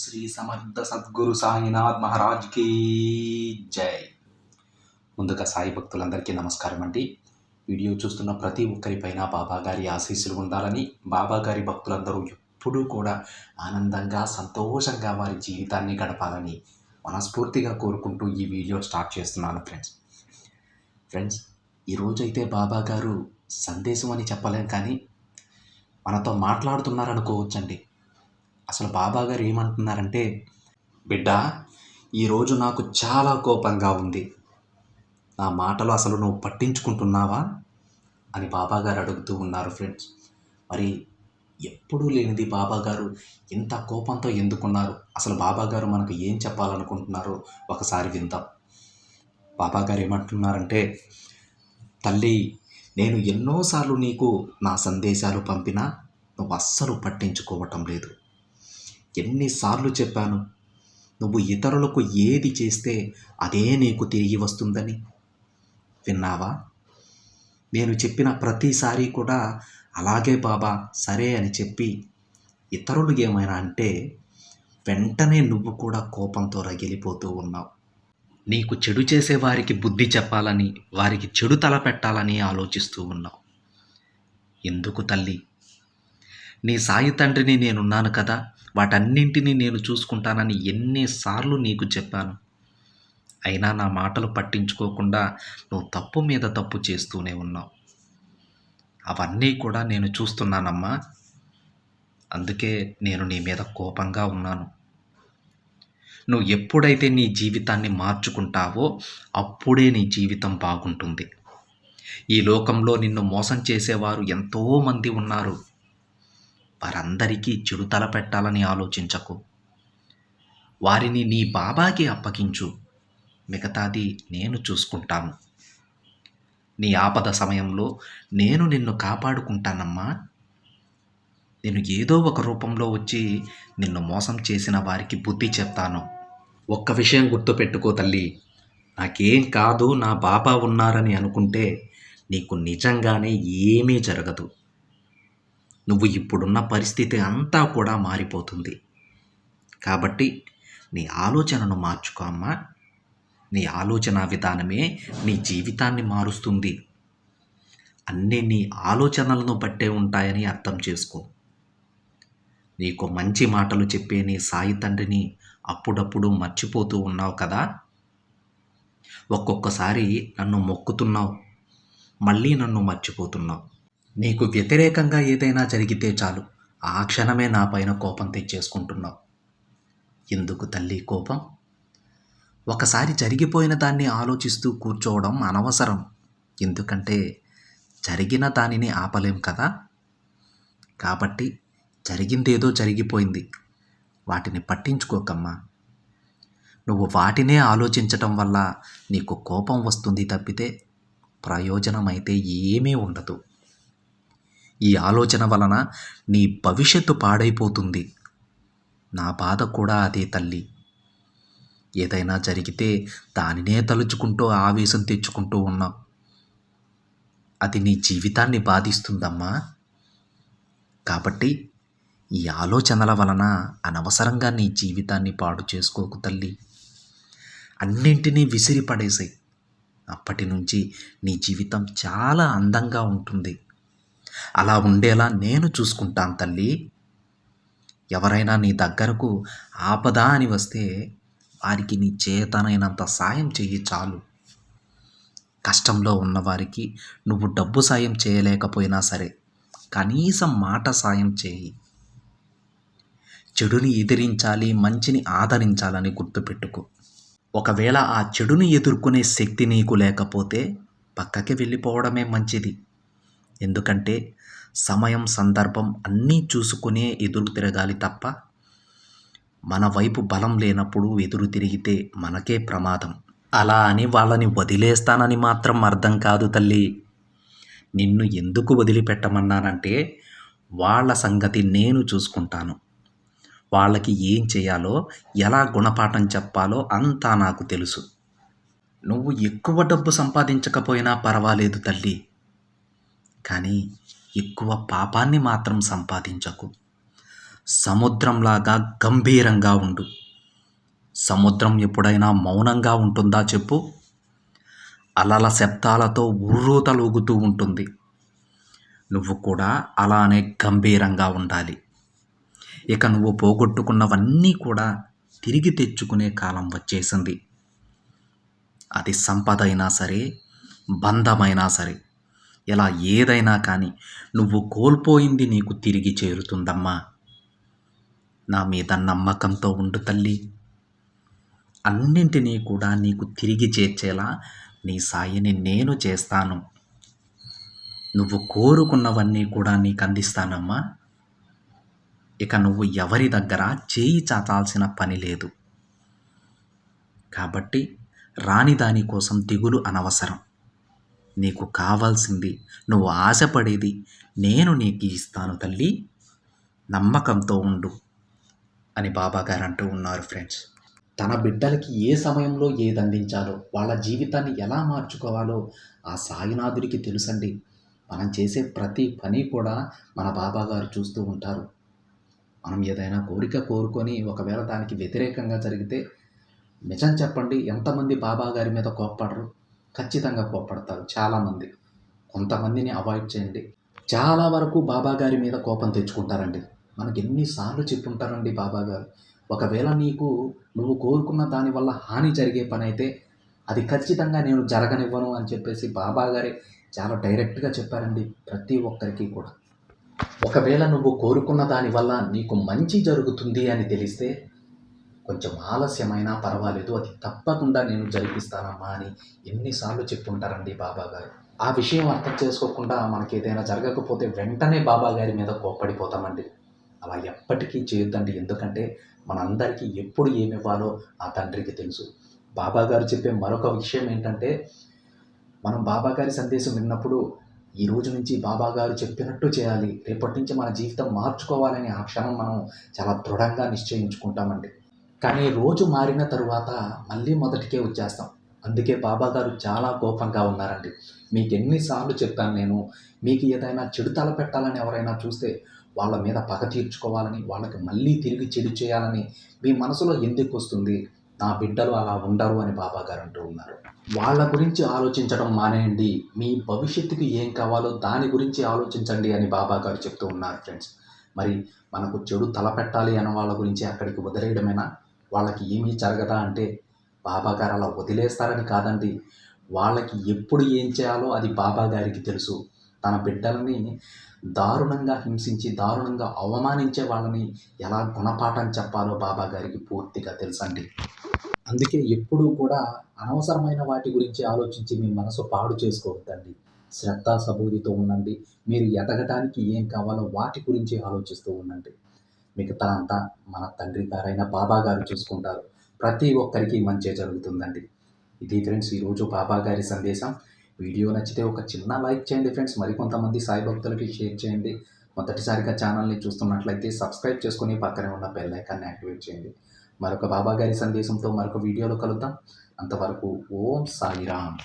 శ్రీ సమర్థ సద్గురు సాయినాథ్ మహారాజ్కి జై ముందుగా సాయి భక్తులందరికీ నమస్కారం అండి. వీడియో చూస్తున్న ప్రతి ఒక్కరిపైన బాబా గారి ఆశీస్సులు ఉండాలని బాబా గారి భక్తులందరూ ఎప్పుడూ కూడా ఆనందంగా సంతోషంగా వారి జీవితాన్ని గడపాలని మనస్ఫూర్తిగా కోరుకుంటూ ఈ వీడియో స్టార్ట్ చేస్తున్నాను ఫ్రెండ్స్. ఫ్రెండ్స్ ఈరోజైతే బాబా గారు సందేశం అని చెప్పలేం కానీ మనతో మాట్లాడుతున్నారనుకోవచ్చండి. అసలు బాబా గారు ఏమంటున్నారంటే బిడ్డ ఈరోజు నాకు చాలా కోపంగా ఉంది. నా మాటలు అసలు నువ్వు పట్టించుకుంటున్నావా? అని బాబాగారు అడుగుతూ ఉన్నారు ఫ్రెండ్స్. మరి ఎప్పుడూ లేనిది బాబాగారు ఇంత కోపంతో ఎందుకున్నారు? అసలు బాబాగారు మనకు ఏం చెప్పాలనుకుంటున్నారో ఒకసారి విందాం. బాబాగారు ఏమంటున్నారంటే తల్లి నేను ఎన్నోసార్లు నీకు నా సందేశాలు పంపినా నువ్వు అస్సలు పట్టించుకోవటం లేదు. ఎన్నిసార్లు చెప్పాను నువ్వు ఇతరులకు ఏది చేస్తే అదే నీకు తిరిగి వస్తుందని. విన్నావా? నేను చెప్పిన ప్రతిసారి కూడా అలాగే బాబా సరే అని చెప్పి ఇతరులు ఏమైనా అంటే వెంటనే నువ్వు కూడా కోపంతో రగిలిపోతూ ఉన్నావు. నీకు చెడు చేసే వారికి బుద్ధి చెప్పాలని వారికి చెడు తలపెట్టాలని ఆలోచిస్తూ ఉన్నావు. ఎందుకు తల్లి? నీ సాయి తండ్రిని నేనున్నాను కదా వాటన్నింటినీ నేను చూసుకుంటానని ఎన్నిసార్లు నీకు చెప్పాను. అయినా నా మాటలు పట్టించుకోకుండా నువ్వు తప్పు మీద తప్పు చేస్తూనే ఉన్నావు. అవన్నీ కూడా నేను చూస్తున్నానమ్మా. అందుకే నేను నీ మీద కోపంగా ఉన్నాను. నువ్వు ఎప్పుడైతే నీ జీవితాన్ని మార్చుకుంటావో అప్పుడే నీ జీవితం బాగుంటుంది. ఈ లోకంలో నిన్ను మోసం చేసేవారు ఎంతోమంది ఉన్నారు. వారందరికీ చెడు తలపెట్టాలని ఆలోచించకు. వారిని నీ బాబాకి అప్పగించు. మిగతాది నేను చూసుకుంటాను. నీ ఆపద సమయంలో నేను నిన్ను కాపాడుకుంటానమ్మా. నేను ఏదో ఒక రూపంలో వచ్చి నిన్ను మోసం చేసిన వారికి బుద్ధి చెప్తాను. ఒక్క విషయం గుర్తుపెట్టుకో తల్లి. నాకేం కాదు నా బాబా ఉన్నారని అనుకుంటే నీకు నిజంగానే ఏమీ జరగదు. నువ్వు ఇప్పుడున్న పరిస్థితి అంతా కూడా మారిపోతుంది. కాబట్టి నీ ఆలోచనను మార్చుకో అమ్మా. నీ ఆలోచన విధానమే నీ జీవితాన్ని మారుస్తుంది. అన్నీ నీ ఆలోచనలను బట్టే ఉంటాయని అర్థం చేసుకో. నీకు మంచి మాటలు చెప్పే నీ సాయి తండ్రిని అప్పుడప్పుడు మర్చిపోతూ ఉన్నావు కదా? ఒక్కొక్కసారి నన్ను మొక్కుతున్నావు. మళ్ళీ నన్ను మర్చిపోతున్నావు. నీకు వ్యతిరేకంగా ఏదైనా జరిగితే చాలు. ఆ క్షణమే నా పైన కోపం తెచ్చేసుకుంటున్నావు. ఎందుకు తల్లి కోపం? ఒకసారి జరిగిపోయిన దాన్ని ఆలోచిస్తూ కూర్చోవడం అనవసరం. ఎందుకంటే జరిగిన దానిని ఆపలేం కదా? కాబట్టి జరిగిందేదో జరిగిపోయింది. వాటిని పట్టించుకోకమ్మా. నువ్వు వాటినే ఆలోచించటం వల్ల నీకు కోపం వస్తుంది తప్పితే ప్రయోజనం అయితే ఏమీ ఉండదు. ఈ ఆలోచన వలన నీ భవిష్యత్తు పాడైపోతుంది. నా బాధ కూడా అదే తల్లి. ఏదైనా జరిగితే దానినే తలుచుకుంటూ ఆవేశం తెచ్చుకుంటూ ఉన్నాం. అది నీ జీవితాన్ని బాధిస్తుందమ్మా. కాబట్టి ఈ ఆలోచనల వలన అనవసరంగా నీ జీవితాన్ని పాడు చేసుకోకు తల్లి. అన్నింటినీ విసిరి పడేసాయి అప్పటి నుంచి నీ జీవితం చాలా అందంగా ఉంటుంది. అలా ఉండేలా నేను చూసుకుంటాను తల్లి. ఎవరైనా నీ దగ్గరకు ఆపద అని వస్తే వారికి నీ చేతనైనంత సాయం చెయ్యి చాలు. కష్టంలో ఉన్నవారికి నువ్వు డబ్బు సాయం చేయలేకపోయినా సరే కనీసం మాట సాయం చేయి చెడుని ఎదిరించాలి మంచిని ఆదరించాలని గుర్తుపెట్టుకో. ఒకవేళ ఆ చెడుని ఎదుర్కొనే శక్తి నీకు లేకపోతే పక్కకి వెళ్ళిపోవడమే మంచిది. ఎందుకంటే సమయం సందర్భం అన్నీ చూసుకునే ఎదురు తిరగాలి తప్ప మన వైపు బలం లేనప్పుడు ఎదురు తిరిగితే మనకే ప్రమాదం. అలా అని వాళ్ళని వదిలేస్తానని మాత్రం అర్థం కాదు తల్లి. నిన్ను ఎందుకు వదిలిపెట్టమన్నానంటే వాళ్ళ సంగతి నేను చూసుకుంటాను. వాళ్ళకి ఏం చేయాలో ఎలా గుణపాఠం చెప్పాలో అంతా నాకు తెలుసు. నువ్వు ఎక్కువ డబ్బు సంపాదించకపోయినా పర్వాలేదు తల్లి. కానీ ఎక్కువ పాపాన్ని మాత్రం సంపాదించకు. సముద్రంలాగా గంభీరంగా ఉండు. సముద్రం ఎప్పుడైనా మౌనంగా ఉంటుందా చెప్పు. అలల శబ్దాలతో ఉర్రూతలూగుతూ ఉంటుంది. నువ్వు కూడా అలానే గంభీరంగా ఉండాలి. ఇక నువ్వు పోగొట్టుకున్నవన్నీ కూడా తిరిగి తెచ్చుకునే కాలం వచ్చేసింది. అది సంపద అయినా సరే బంధమైనా సరే. ఎలా ఏదైనా కానీ నువ్వు కోల్పోయింది నీకు తిరిగి చేరుతుందమ్మా. నా మీద నమ్మకంతో ఉండు తల్లి. అన్నింటినీ కూడా నీకు తిరిగి చేర్చేలా నీ సాయిని నేను చేస్తాను. నువ్వు కోరుకున్నవన్నీ కూడా నీకు అందిస్తానమ్మా. ఇక నువ్వు ఎవరి దగ్గర చేయి చాచాల్సిన పని లేదు. కాబట్టి రాని దానికోసం దిగులు అనవసరం. నీకు కావాల్సింది. నువ్వు ఆశపడేది నేను నీకు ఇస్తాను తల్లి. నమ్మకంతో ఉండు అని బాబాగారు అంటూ ఉన్నారు ఫ్రెండ్స్. తన బిడ్డలకి ఏ సమయంలో ఏది అందించాలో వాళ్ళ జీవితాన్ని ఎలా మార్చుకోవాలో ఆ సాయినాథుడికి తెలుసండి. మనం చేసే ప్రతి పని కూడా మన బాబాగారు చూస్తూ ఉంటారు. మనం ఏదైనా కోరిక కోరుకొని ఒకవేళ దానికి వ్యతిరేకంగా జరిగితే నిజం చెప్పండి ఎంతమంది బాబాగారి మీద కోప్పడరు. ఖచ్చితంగా కోప్పడతారు చాలామంది. కొంతమందిని అవాయిడ్ చేయండి. చాలా వరకు బాబా గారి మీద కోపం తెచ్చుకుంటారండి. మనకి ఎన్నిసార్లు చెప్పుంటారండి బాబా గారు. ఒకవేళ నీకు నువ్వు కోరుకున్న దానివల్ల హాని జరిగే పని అయితే అది ఖచ్చితంగా నేను జరగనివ్వను అని చెప్పేసి బాబా గారే చాలా డైరెక్ట్గా చెప్పారండి ప్రతి ఒక్కరికి కూడా. ఒకవేళ నువ్వు కోరుకున్న దానివల్ల నీకు మంచి జరుగుతుంది అని తెలిస్తే కొంచెం ఆలస్యమైనా పర్వాలేదు అది తప్పకుండా నేను జరిపిస్తానమ్మా అని ఎన్నిసార్లు చెప్పుంటారండి బాబా గారు. ఆ విషయం అర్థం చేసుకోకుండా మనకి ఏదైనా జరగకపోతే వెంటనే బాబా గారి మీద కోప్పడిపోతామండి. అలా ఎప్పటికీ చేయొద్దండి. ఎందుకంటే మనందరికీ ఎప్పుడు ఏమి ఇవ్వాలో ఆ తండ్రికి తెలుసు. బాబా గారు చెప్పే మరొక విషయం ఏంటంటే మనం బాబా గారి సందేశం విన్నప్పుడు ఈ రోజు నుంచి బాబా గారు చెప్పినట్టు చేయాలి. రేపటి నుంచి మన జీవితం మార్చుకోవాలని ఆ క్షణం మనం చాలా దృఢంగా నిశ్చయించుకుంటామండి. కానీ రోజు మారిన తరువాత మళ్ళీ మొదటికే వచ్చేస్తాం. అందుకే బాబా గారు చాలా కోపంగా ఉన్నారండి. మీకు ఎన్నిసార్లు చెప్పాను నేను మీకు ఏదైనా చెడు తల పెట్టాలని ఎవరైనా చూస్తే వాళ్ళ మీద పగ తీర్చుకోవాలని వాళ్ళకి మళ్ళీ తిరిగి చెడు చేయాలని మీ మనసులో ఎందుకు వస్తుంది? నా బిడ్డలు అలా ఉండరు అని బాబా గారు అంటూ ఉన్నారు. వాళ్ళ గురించి ఆలోచించడం మానేయండి. మీ భవిష్యత్తుకి ఏం కావాలో దాని గురించి ఆలోచించండి అని బాబా గారు చెప్తూ ఉన్నారు ఫ్రెండ్స్. మరి మనకు చెడు తలపెట్టాలి అన్న వాళ్ళ గురించి అక్కడికి వదిలేయడమేనా? వాళ్ళకి ఏమీ జరగదా అంటే బాబా గారు అలా వదిలేస్తారని కాదండి. వాళ్ళకి ఎప్పుడు ఏం చేయాలో అది బాబా గారికి తెలుసు. తన బిడ్డలని దారుణంగా హింసించి దారుణంగా అవమానించే వాళ్ళని ఎలా గుణపాఠం చెప్పాలో బాబా గారికి పూర్తిగా తెలుసండి. అందుకే ఎప్పుడూ కూడా అనవసరమైన వాటి గురించి ఆలోచించి మీ మనసు పాడు చేసుకోవద్దండి. శ్రద్ధ సబూరితో ఉండండి. మీరు ఎదగడానికి ఏం కావాలో వాటి గురించి ఆలోచిస్తూ ఉండండి. మిగతా అంతా మన తండ్రి గారైన బాబా గారు చూసుకుంటారు. ప్రతి ఒక్కరికి మంచి జరుగుతుందండి. ఇది ఫ్రెండ్స్ ఈరోజు బాబా గారి సందేశం. వీడియో నచ్చితే ఒక చిన్న లైక్ చేయండి ఫ్రెండ్స్. మరికొంతమంది సాయి భక్తులకి షేర్ చేయండి. మొదటిసారిగా ఛానల్ని చూస్తున్నట్లయితే సబ్స్క్రైబ్ చేసుకొని పక్కనే ఉన్న బెల్ ఐకాన్ని యాక్టివేట్ చేయండి. మరొక బాబా గారి సందేశంతో మరొక వీడియోలో కలుద్దాం. అంతవరకు ఓం సాయిరామ్.